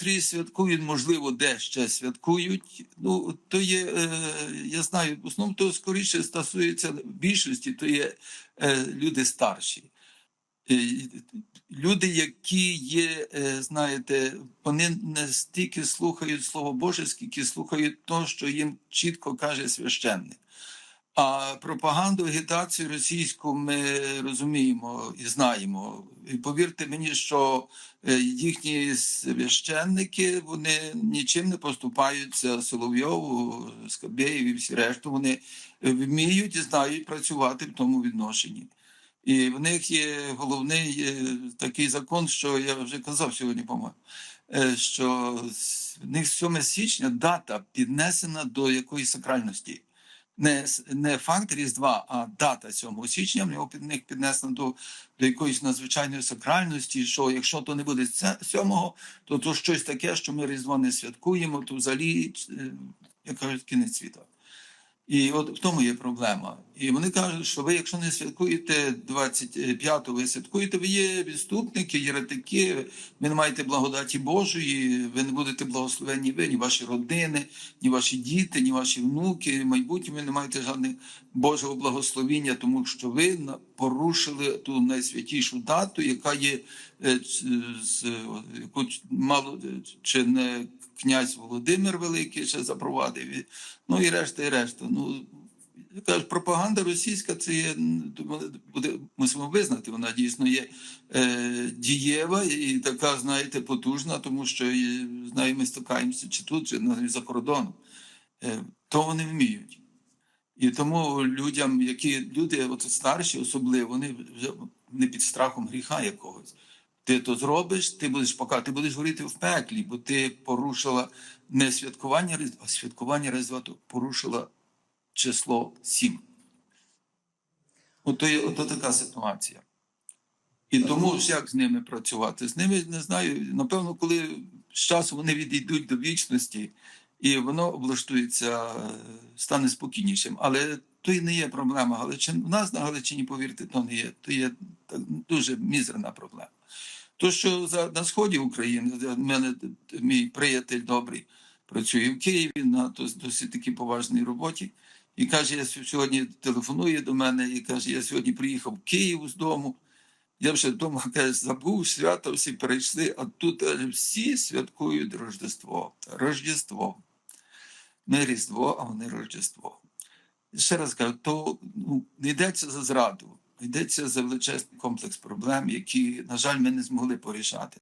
центрі святкують, можливо, де ще святкують. Ну, то є, е, я знаю, в основному то скоріше стосується більшості, то є е, люди старші. Е, Люди, які є, знаєте, вони не стільки слухають Слово Боже, скільки слухають то, що їм чітко каже священник. А пропаганду, агітацію російську ми розуміємо і знаємо. І повірте мені, що е, їхні священники вони нічим не поступаються Соловйову, Скабєєві і всі решту. Вони вміють і знають працювати в тому відношенні. І в них є головний е, такий закон, що я вже казав сьогодні, по-моєму, е, що в них 7 січня дата піднесена до якоїсь сакральності. Не, не факт Різдва, а дата 7 січня в нього під них піднесено до, до якоїсь надзвичайної сакральності. Що якщо то не буде 7, то то щось таке, що ми Різдво не святкуємо, то взагалі, е, як кажуть, кінець світу. І от в тому є проблема. І вони кажуть, що ви, якщо не святкуєте 25-го, ви святкуєте, ви є відступники, єретики, ви не маєте благодаті Божої, ви не будете благословенні ви, ні ваші родини, ні ваші діти, ні ваші внуки. В ви не маєте жодних Божого благословіння, тому що ви порушили ту найсвятішу дату, яка є е, яку мало чи не князь Володимир Великий ще запровадив. Ну і решта, і решта. Ну я кажу, пропаганда російська це є буде мусимо визнати. Вона дійсно є е, дієва і така, знаєте, потужна, тому що е, знаю, ми стикаємося чи тут, чи за кордоном. Е, то вони вміють. І тому людям, які люди, от старші, особливо, вони вже не під страхом гріха якогось. Ти то зробиш, ти будеш пока, ти будеш горіти в пеклі, бо ти порушила не святкування Різдва, а святкування Різдва, порушила число сім. Ото, є- ото така ситуація. І тому як з ними працювати? З ними не знаю. Напевно, коли з часу вони відійдуть до вічності, і воно облаштується, е, стане спокійнішим. Але то й не є проблема Галичин. У нас на Галичині, повірте, то не є. То є дуже мізерна проблема. То, що за, на сході України, в мене мій приятель добрий працює в Києві на дос- досить такій поважній роботі. І каже, я сьогодні телефонує до мене і каже, я сьогодні приїхав в Київ з дому. Я вже вдома каже, забув свято, всі перейшли, а тут каже, всі святкують Рождество. Рождество. Не Різдво, а вони Рождество. Ще раз кажу, то ну, не йдеться за зраду, йдеться за величезний комплекс проблем, які, на жаль, ми не змогли порішати.